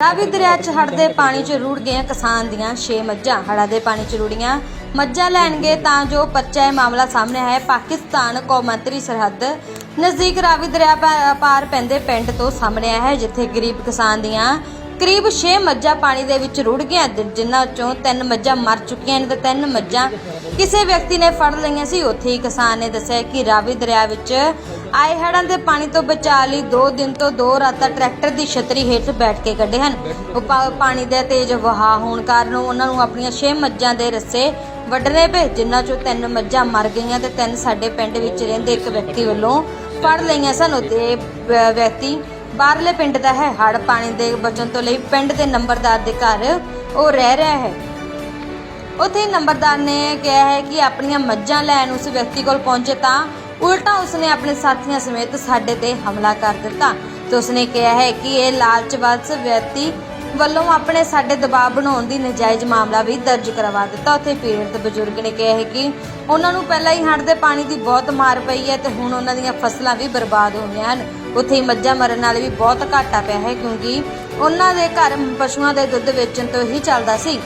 ਰਾਵੀ ਦਰਿਆ 'ਚ ਹੜ੍ਹ ਦੇ ਪਾਣੀ 'ਚ ਰੁੜ ਗਈਆਂ ਕਿਸਾਨ ਦੀਆਂ 6 ਮੱਝਾਂ। ਹੜ੍ਹਾਂ ਦੇ ਪਾਣੀ 'ਚ ਰੁੜੀਆਂ ਮੱਝਾਂ ਲੈਣਗੇ ਤਾਂ ਜੋ ਬੱਚਾ ਇਹ ਮਾਮਲਾ ਸਾਹਮਣੇ ਆਇਆ। ਹੈ ਪਾਕਿਸਤਾਨ ਕੌਮਾਂਤਰੀ ਸਰਹੱਦ ਨਜ਼ਦੀਕ ਰਾਵੀ ਦਰਿਆ ਪਾ- ਪਾਰ ਪੈਂਦੇ ਪਿੰਡ ਤੋਂ ਸਾਹਮਣੇ ਆਇਆ ਹੈ, ਜਿੱਥੇ ਗਰੀਬ ਕਿਸਾਨ ਦੀਆਂ ਕਰੀਬ 6 ਮੱਝਾਂ ਪਾਣੀ ਦੇ ਵਿੱਚ ਰੁੜ ਗਈਆਂ ਜਿਨ੍ਹਾਂ 'ਚੋਂ ਤਿੰਨ ਮੱਝਾਂ ਮਰ ਚੁੱਕੀਆਂ ਨੇ ਤੇ ਤਿੰਨ ਮੱਝਾਂ ਕਿਸੇ ਵਿਅਕਤੀ ਨੇ ਫੜ ਲਈਆਂ ਸੀ। ਉੱਥੇ ਹੀ ਕਿਸਾਨ ਨੇ ਦੱਸਿਆ ਕਿ ਰਾਵੀ ਦਰਿਆ ਵਿੱਚ ਆਏ ਹੜ੍ਹਾਂ ਦੇ ਪਾਣੀ ਤੋਂ ਬਚਾਅ ਲਈ 2 ਦਿਨ ਤੋਂ 2 ਰਾਤਾਂ ਟਰੈਕਟਰ ਦੀ ਛਤਰੀ ਹੇਠ ਬੈਠ ਕੇ ਕੱਢੇ ਹਨ। ਉਹ ਪਾਣੀ ਦੇ ਤੇਜ਼ ਵਹਾਅ ਹੋਣ ਕਾਰਨ ਉਹਨਾਂ ਨੂੰ ਆਪਣੀਆਂ 6 ਮੱਝਾਂ ਦੇ ਰੱਸੇ ਵੱਢਣੇ ਪਏ, ਜਿਨ੍ਹਾਂ 'ਚੋਂ ਤਿੰਨ ਮੱਝਾਂ ਮਰ ਗਈਆਂ ਤੇ ਤਿੰਨ ਸਾਡੇ ਪਿੰਡ ਵਿੱਚ ਰਹਿੰਦੇ ਇੱਕ ਵਿਅਕਤੀ ਵੱਲੋਂ ਫੜ ਲਈਆਂ ਸਨ। ਤੇ ਵਿਅਕਤੀ ਬਾਹਰਲੇ ਪਿੰਡ ਦਾ ਹੈ। ਹੜ੍ਹ ਪਾਣੀ ਦੇ ਬਚਣ ਤੋਂ ਲਈ ਪਿੰਡ ਦੇ ਨੰਬਰਦਾਰ ਦੇ ਘਰ ਉਹ ਰਹਿ ਰਿਹਾ ਹੈ। ਉੱਥੇ ਨੰਬਰਦਾਰ ਨੇ ਕਿਹਾ ਹੈ ਕਿ ਆਪਣੀਆਂ ਮੱਝਾਂ ਲੈਣ ਉਸ ਵਿਅਕਤੀ ਕੋਲ ਪਹੁੰਚੇ ਤਾਂ ਉਲਟਾ ਉਸਨੇ ਆਪਣੇ ਸਾਥੀਆਂ ਸਮੇਤ ਸਾਡੇ ਤੇ ਹਮਲਾ ਕਰ ਦਿੱਤਾ। ਤੇ ਉਸਨੇ ਕਿਹਾ ਹੈ ਕਿ ਇਹ ਲਾਲਚਵਸ ਵਿਅਕਤੀ ਵੱਲੋਂ ਆਪਣੇ ਸਾਡੇ ਦਬਾਅ ਬਣਾਉਣ ਦੀ ਨਜਾਇਜ਼ ਮਾਮਲਾ ਵੀ ਦਰਜ ਕਰਵਾ ਦਿੱਤਾ। ਉੱਥੇ ਪੀੜਤ ਬਜ਼ੁਰਗ ਨੇ ਕਿਹਾ ਹੈ ਕਿ ਉਹਨਾਂ ਨੂੰ ਪਹਿਲਾਂ ਹੀ ਹੜ੍ਹ ਦੇ ਪਾਣੀ ਦੀ ਬਹੁਤ ਮਾਰ ਪਈ ਹੈ ਤੇ ਹੁਣ ਉਹਨਾਂ ਦੀਆਂ ਫਸਲਾਂ ਵੀ ਬਰਬਾਦ ਹੋਈਆਂ ਹਨ। ਉੱਥੇ ਹੀ ਮੱਝਾਂ ਮਰਨ ਨਾਲ ਵੀ ਬਹੁਤ ਘਾਟਾ ਪਿਆ ਹੈ ਕਿਉਂਕਿ ਉਹਨਾਂ ਦੇ ਘਰ ਪਸ਼ੂਆਂ ਦੇ ਦੁੱਧ ਵੇਚਣ ਤੋਂ ਹੀ ਚੱਲਦਾ ਸੀ।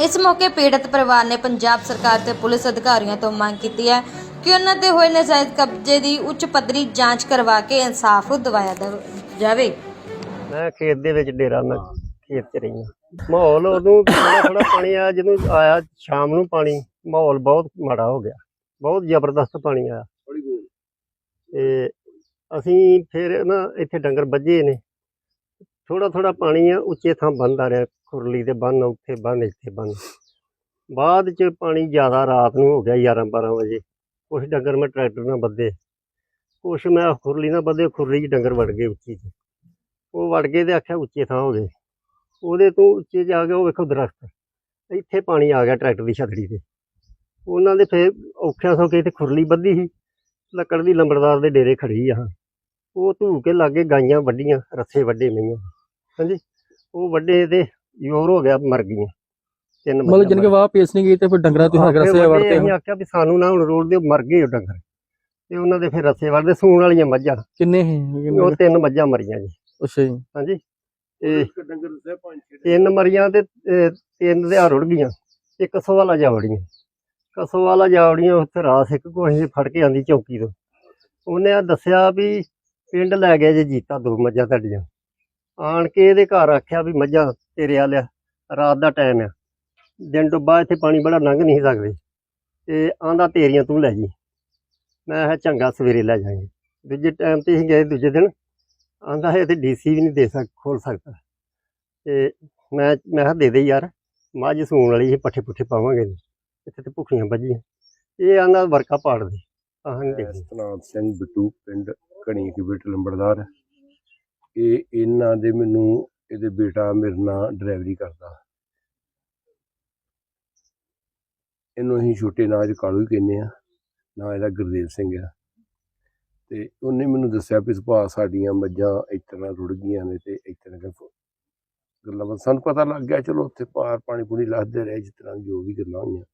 ਇਸ ਮੌਕੇ ਪੀੜਤ ਪਰਿਵਾਰ ਨੇ ਪੰਜਾਬ ਸਰਕਾਰ ਤੇ ਪੁਲਿਸ ਅਧਿਕਾਰੀਆਂ ਤੋਂ ਮੰਗ ਕੀਤੀ ਹੈ ਕਿ ਉਹਨਾਂ ਤੇ ਹੋਏ ਨਜਾਇਜ਼ ਕਬਜ਼ੇ ਦੀ ਉੱਚ ਪੱਧਰੀ ਜਾਂਚ ਕਰਵਾ ਕੇ ਇਨਸਾਫ ਦਿਵਾਇਆ ਜਾਵੇ। ਮੈਂ ਖੇਤ ਦੇ ਵਿੱਚ ਡੇਰਾ ਮੈਂ ਖੇਤ 'ਚ ਰਹੀ ਹਾਂ ਮਾਹੌਲ ਉਦੋਂ ਥੋੜਾ ਥੋੜਾ ਪਾਣੀ ਆਇਆ ਜਦੋਂ ਆਇਆ ਸ਼ਾਮ ਨੂੰ ਪਾਣੀ, ਮਾਹੌਲ ਬਹੁਤ ਮਾੜਾ ਹੋ ਗਿਆ। ਬਹੁਤ ਜ਼ਬਰਦਸਤ ਪਾਣੀ ਆਇਆ। ਤੇ ਅਸੀਂ ਫਿਰ ਨਾ ਇੱਥੇ ਡੰਗਰ ਵੱਜੇ ਨੇ। ਥੋੜਾ ਥੋੜਾ ਪਾਣੀ ਆ, ਉੱਚੇ ਥਾਂ ਬੰਦ ਆ ਰਿਹਾ, ਖੁਰਲੀ ਤੇ ਬੰਨ ਉੱਥੇ ਬੰਨ ਇੱਥੇ ਬੰਨ ਬਾਅਦ ਚ ਪਾਣੀ ਜ਼ਿਆਦਾ ਰਾਤ ਨੂੰ ਹੋ ਗਿਆ 11 12 ਵਜੇ। ਕੁਛ ਡੰਗਰ ਮੈਂ ਟਰੈਕਟਰ ਨਾਲ ਬੱਦੇ ਕੁਛ ਮੈਂ ਖੁਰਲੀ ਨਾਲ ਬੱਧੇ ਖੁਰਲੀ 'ਚ ਡੰਗਰ ਵੜ ਗਏ ਉੱਚੀ 'ਚ ਉਹ ਵੜ ਗਏ ਤੇ ਆਖਿਆ ਉੱਚੇ ਥਾਂ ਹੋ ਗਏ ਉਹਦੇ ਤੋਂ ਉੱਚੇ ਜਾ ਕੇ ਉਹ ਵੇਖੋ ਦਰਖਤ। ਇੱਥੇ ਪਾਣੀ ਆ ਗਿਆ ਟਰੈਕਟਰ ਦੀ ਛਤਰੀ ਤੇ। ਉਹਨਾਂ ਦੇ ਫੇਰ ਔਖਿਆਂ ਸੌਖੇ ਤੇ ਖੁਰਲੀ ਬੱਧੀ ਸੀ। ਲੱਕੜ ਦੀ ਲੰਬੜਦਾਰ ਦੇ ਡੇਰੇ ਖੜੀ ਆ ਉਹ ਧੂ ਕੇ ਲਾਗੇ ਗਾਈਆਂ ਵੱਡੀਆਂ ਰੱਸੇ ਵੱਡੇ ਮਈਆਂ। ਹਾਂਜੀ? ਉਹ ਵੱਡੇ ਤੇ ਜ਼ੋਰ ਹੋ ਗਿਆ ਮਰ ਗਈਆਂ। ਤਿੰਨ ਮਤਲਬ ਜਿਨਕੇ ਵਾਹ ਪੇਸ ਨਹੀਂ ਗਈ ਤੇ ਫਿਰ ਡੰਗਰਾਂ ਤੋਂ ਹਰ ਰਸੇ ਵੜਤੇ ਅਸੀਂ ਆਖਿਆ ਵੀ ਸਾਨੂੰ ਨਾ ਹੁਣ ਰੋਡ ਦੇ ਮਰ ਗਏ ਉਹ ਡੰਗਰ। ਤੇ ਉਹਨਾਂ ਦੇ ਫਿਰ ਰੱਸੇ ਵੜਦੇ ਸੂਣ ਵਾਲੀਆਂ ਮੱਝਾਂ। ਕਿੰਨੇ ਹੈ ਉਹ ਤਿੰਨ ਮੱਝਾਂ ਮਰੀਆਂ ਜੀ। ਅੱਛਾ ਜੀ। ਹਾਂਜੀ। ਤੇ ਤਿੰਨ ਮਰੀਆਂ ਤੇ ਅਹ, ਤਿੰਨ ਦੇ ਰੁੜ ਗਈਆਂ। ਤੇ ਕਸੋ ਵਾਲਾ ਜਾਵੜੀਆਂ। ਕਸੋ ਵਾਲਾ ਜਾਵੜੀਆਂ ਉੱਥੇ ਰਾਸ ਇੱਕ ਕੋਈ ਫੜ ਕੇ ਆਂਦੀ ਚੌਕੀ ਤੋਂ। ਉਹਨੇ ਆ ਦੱਸਿਆ ਵੀ ਪਿੰਡ ਲੈ ਗਿਆ ਜੇ ਜੀਤਾ ਦੋ ਮੱਝਾਂ ਤੁਹਾਡੀਆਂ। ਆਣ ਕੇ ਇਹਦੇ ਘਰ ਆਖਿਆ ਵੀ ਮੱਝਾਂ ਤੇਰੇ ਆ ਲਿਆ ਰਾਤ ਦਾ ਟਾਈਮ ਆ। ਦਿਨ ਡੁੱਬਾ ਇੱਥੇ ਪਾਣੀ ਬੜਾ ਲੰਘ ਨਹੀਂ ਸਕਦੇ। ਤੇ ਆਂਦਾ ਤੇਰੀਆਂ ਤੂੰ ਲੈ ਜੀ। ਮੈਂ ਕਿਹਾ ਚੰਗਾ ਸਵੇਰੇ ਲੈ ਜਾਵਾਂਗੇ। ਦੂਜੇ ਟਾਈਮ ਤੇ ਅਸੀਂ ਗਏ ਦੂਜੇ ਦਿਨ ਆਂਦਾ ਹੈ ਤੇ ਡੀਸੀ ਵੀ ਨਹੀਂ ਦੇ ਸਕ ਖੋਲ ਸਕਦਾ। ਤੇ ਮੈਂ ਮੈਂ ਕਿਹਾ ਦੇ ਦੇ ਯਾਰ ਮੱਝ ਸੂਣ ਵਾਲੀ ਇਹ ਪੱਠੇ ਪੁੱਠੇ ਪਾਵਾਂਗੇ ਇੱਥੇ ਤੇ ਭੁੱਖੀਆਂ ਵੱਜੀਆਂ ਇਹ ਆਂਦਾ ਵਰਕਾ ਪਾੜ ਦੇ ਆਹ ਨਹੀਂ ਦੇ ਸਤਨਾਮ ਸਿੰਘ ਬਿੱਟੂ, ਪਿੰਡ ਘਣੀ ਕੀ ਬੇਟ ਲੰਬੜਦਾਰ। ਇਹ ਇਹਨਾਂ ਦੇ ਮੈਨੂੰ, ਇਹਦੇ ਬੇਟਾ ਮੇਰੇ ਨਾਲ ਡਰਾਈਵਰੀ ਕਰਦਾ। ਇਹਨੂੰ ਅਸੀਂ ਛੋਟੇ ਨਾਂ 'ਚ ਕਾਲੂ ਹੀ ਕਹਿੰਦੇ ਆ ਨਾਂ ਇਹਦਾ ਗੁਰਦੇਵ ਸਿੰਘ ਆ। ਤੇ ਉਹਨੇ ਮੈਨੂੰ ਦੱਸਿਆ ਵੀ ਸੁਭਾਅ ਸਾਡੀਆਂ ਮੱਝਾਂ ਇਸ ਤਰ੍ਹਾਂ ਰੁੜ ਗਈਆਂ ਨੇ ਤੇ ਇਸ ਤਰ੍ਹਾਂ ਗੱਲਾਂ ਬਾਤਾਂ ਸਾਨੂੰ ਪਤਾ ਲੱਗ ਗਿਆ, ਚਲੋ ਉੱਥੇ ਪਾਰ ਪਾਣੀ ਪੂਣੀ ਲੱਥਦੇ ਰਹੇ, ਜਿਸ ਤਰ੍ਹਾਂ ਜੋ ਵੀ ਗੱਲਾਂ ਹੋਈਆਂ।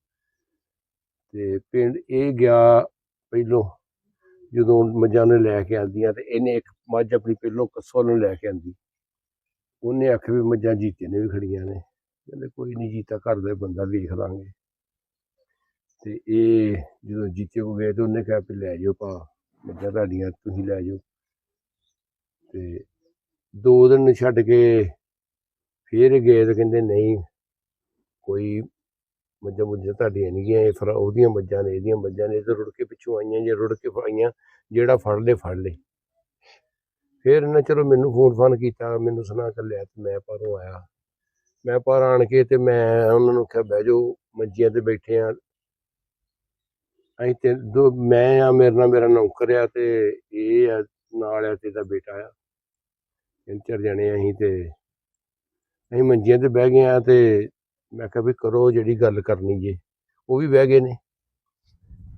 ਤੇ ਪਿੰਡ ਇਹ ਗਿਆ ਪਹਿਲੋਂ, ਜਦੋਂ ਮੱਝਾਂ ਨੂੰ ਲੈ ਕੇ ਆਂਦੀਆਂ ਤੇ ਇਹਨੇ ਇੱਕ ਮੱਝ ਆਪਣੀ ਪਹਿਲੋਂ ਕੱਸੋ ਨੂੰ ਲੈ ਕੇ ਆਂਦੀ। ਉਹਨੇ ਆਖਿਆ ਵੀ ਮੱਝਾਂ ਜੀਤੇ ਨੇ ਵੀ ਖੜੀਆਂ ਨੇ। ਕਹਿੰਦੇ ਕੋਈ ਨਹੀਂ ਜੀਤਾ ਘਰ ਦਾ ਬੰਦਾ ਵੇਖ ਲਾਂਗੇ। ਤੇ ਇਹ ਜਦੋਂ ਜੀਤੇ ਕੋ ਗਏ ਤੇ ਉਹਨੇ ਕਿਹਾ ਵੀ ਲੈ ਜਾਓ ਭਾ ਮੱਝਾਂ ਤੁਹਾਡੀਆਂ, ਤੁਸੀਂ ਲੈ ਜਾਓ। ਤੇ ਦੋ ਦਿਨ ਛੱਡ ਕੇ ਫੇਰ ਗਏ ਤੇ ਕਹਿੰਦੇ ਨਹੀਂ, ਕੋਈ ਮੱਝਾਂ ਮੁੱਝਾਂ ਤੁਹਾਡੀਆਂ ਨਹੀਂ ਗਈਆਂ, ਇਹ ਫਿਰ, ਉਹਦੀਆਂ ਮੱਝਾਂ ਨੇ, ਇਹਦੀਆਂ ਮੱਝਾਂ ਨੇ, ਇਹ ਰੁੜ ਕੇ ਪਿੱਛੋਂ ਆਈਆਂ ਜੇ ਰੁੜ ਕੇ ਆਈਆਂ, ਜਿਹੜਾ ਫੜ ਲੇ ਫੜ ਲੇ ਫਿਰ ਇਹਨਾਂ ਚਲੋ ਮੈਨੂੰ ਫੋਨ ਫਾਨ ਕੀਤਾ, ਮੈਨੂੰ ਸੁਣਾ ਕੇ ਤੇ ਮੈਂ ਪਰੋਂ ਆਇਆ। ਮੈਂ ਪਰ ਆਣ ਕੇ ਤੇ ਮੈਂ ਉਹਨਾਂ ਨੂੰ ਕਿਹਾ, ਬਹਿ ਜਾਓ ਮੰਜੀਆਂ ਤੇ ਬੈਠੇ ਆ। ਅਸੀਂ ਤੇ ਦੋ, ਮੈਂ ਆ, ਮੇਰੇ ਨਾਲ ਮੇਰਾ ਨੌਕਰ ਆ ਤੇ ਇਹ ਆ, ਨਾਲ ਆ ਤੇ ਦਾ ਬੇਟਾ ਆ। ਤਿੰਨ ਚਾਰ ਜਣੇ ਅਸੀਂ ਤੇ, ਅਸੀਂ ਮੰਜੀਆਂ ਤੇ ਬਹਿ ਗਏ ਆ ਤੇ ਮੈਂ ਕਿਹਾ ਵੀ ਕਰੋ ਜਿਹੜੀ ਗੱਲ ਕਰਨੀ ਜੇ। ਉਹ ਵੀ ਬਹਿ ਗਏ ਨੇ।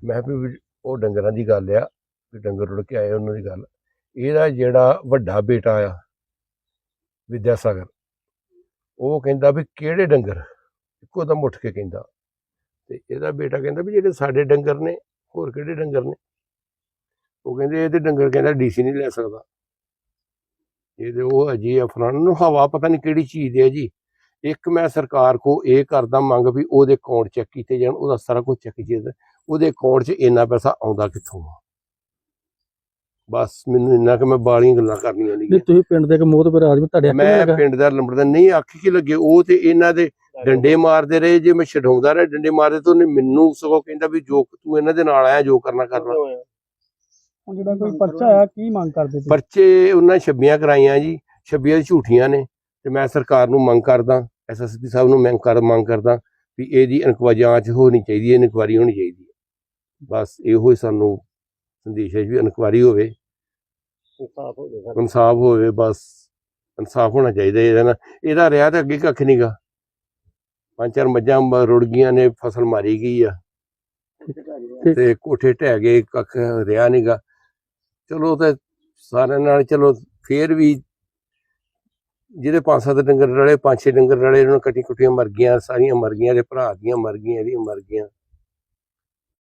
ਮੈਂ ਕਿਹਾ ਵੀ ਉਹ ਡੰਗਰਾਂ ਦੀ ਗੱਲ ਆ, ਵੀ ਡੰਗਰ ਰੁੜ ਕੇ ਆਏ ਉਹਨਾਂ ਦੀ ਗੱਲ। ਇਹਦਾ ਜਿਹੜਾ ਵੱਡਾ ਬੇਟਾ ਆ ਵਿਦਿਆ ਸਾਗਰ ਉਹ ਕਹਿੰਦਾ ਵੀ ਕਿਹੜੇ ਡੰਗਰ? ਇੱਕੋ ਦਮ ਉੱਠ ਕੇ ਕਹਿੰਦਾ। ਤੇ ਇਹਦਾ ਬੇਟਾ ਕਹਿੰਦਾ ਵੀ ਜਿਹੜੇ ਸਾਡੇ ਡੰਗਰ ਨੇ ਹੋਰ ਕਿਹੜੇ ਡੰਗਰ ਨੇ? ਉਹ ਕਹਿੰਦੇ ਇਹਦੇ ਡੰਗਰ ਕਹਿੰਦਾ ਡੀਸੀ ਨਹੀਂ ਲੈ ਸਕਦਾ। ਇਹਦੇ ਉਹ ਅਜੀ ਅਫਰਾਂ ਨੂੰ ਹਵਾ ਪਤਾ ਨਹੀਂ ਕਿਹੜੀ ਚੀਜ਼ ਦੀ ਹੈ ਜੀ। ਇੱਕ ਮੈਂ ਸਰਕਾਰ ਕੋ ਇਹ ਕਰਦਾ ਮੰਗ ਵੀ ਉਹਦੇ ਅਕਾਊਂਟ ਚੈੱਕ ਕੀਤੇ ਜਾਣ ਉਹਦਾ ਸਾਰਾ ਕੁਝ ਚੈੱਕ ਕੀਤਾ ਉਹਦੇ ਅਕਾਊਂਟ 'ਚ ਇੰਨਾ ਪੈਸਾ ਆਉਂਦਾ ਕਿੱਥੋਂ ਆ? ਬਸ ਮੈਨੂੰ ਇੰਨਾ ਕਿ ਮੈਂ ਬਾਲੀਆਂ ਗੱਲਾਂ ਕਰਨੀਆਂ ਨਹੀਂ ਤੁਸੀਂ ਪਿੰਡ ਦੇ ਇੱਕ ਮੋਹਤਬਰ ਆਦਮੀ ਤੁਹਾਡੇ ਮੈਂ ਪਿੰਡ ਦਾ ਲੰਬੜਦਾ ਨਹੀਂ ਅੱਖ ਕੀ ਲੱਗੇ? ਉਹ ਤੇ ਇਹਨਾਂ ਦੇ ਡੰਡੇ ਮਾਰਦੇ ਰਹੇ ਜੇ ਮੈਂ ਛਡਾਉਂਦਾ ਰਿਹਾ ਡੰਡੇ ਮਾਰਦੇ ਤਾਂ ਉਹਨੇ ਮੈਨੂੰ ਸਗੋਂ ਕਹਿੰਦਾ ਵੀ ਜੋ ਤੂੰ ਇਹਨਾਂ ਦੇ ਨਾਲ ਆਇਆ ਜੋ ਕਰਨਾ ਕਰ ਲਾ ਹੁਣ ਜਿਹੜਾ ਕੋਈ ਪਰਚਾ ਆਇਆ ਕੀ ਮੰਗ ਕਰਦੇ ਤੁਸੀਂ? ਪਰਚੇ ਉਹਨਾਂ ਛੱਬੀਆਂ ਕਰਾਈਆਂ ਜੀ ਛੱਬੀਆਂ ਦੀ ਝੂਠੀਆਂ ਨੇ ਤੇ ਮੈਂ ਸਰਕਾਰ ਨੂੰ ਮੰਗ ਕਰਦਾ ਐਸਐਸਪੀ ਸਾਹਿਬ ਨੂੰ ਮੈਂ ਕਰ ਮੰਗ ਕਰਦਾ ਵੀ ਇਹਦੀ ਜਾਂਚ ਹੋਣੀ ਚਾਹੀਦੀ ਹੈ ਇਨਕੁਆਇਰੀ ਹੋਣੀ ਚਾਹੀਦੀ ਹੈ। ਬਸ ਇਹੋ ਹੀ ਸਾਨੂੰ ਸੰਦੇਸ਼ ਹੈ ਵੀ ਇਨਕੁਆਇਰੀ ਹੋਵੇ। ਇਨਸਾਫ ਹੋਵੇ ਬਸ ਇਨਸਾਫ ਹੋਣਾ ਚਾਹੀਦਾ ਇਹਦਾ ਨਾ ਇਹਦਾ ਰਿਹਾ ਤਾਂ ਅੱਗੇ ਕੱਖ ਨਹੀਂਗਾ ਪੰਜ ਚਾਰ ਮੱਝਾਂ ਰੁੜ ਗਈਆਂ ਨੇ ਫਸਲ ਮਾਰੀ ਗਈ ਆ। ਤੇ ਕੋਠੇ ਢਹਿ ਗਏ ਕੱਖ ਰਿਹਾ ਨਹੀਂਗਾ ਚਲੋ ਤੇ ਸਾਰਿਆਂ ਨਾਲ ਚਲੋ ਫੇਰ ਵੀ ਜਿਹਦੇ ਪੰਜ ਸੱਤ ਡੰਗਰ ਰਲੇ ਪੰਜ ਛੇ ਡੰਗਰ ਰਲੇ ਉਹਨਾਂ ਕੱਟੀ ਕੁੱਟੀਆਂ ਮਰ ਗਈਆਂ ਸਾਰੀਆਂ ਮਰ ਗਈਆਂ ਇਹਦੇ ਭਰਾ ਦੀਆਂ ਮਰ ਗਈਆਂ ਇਹਦੀਆਂ ਮਰ ਗਈਆਂ।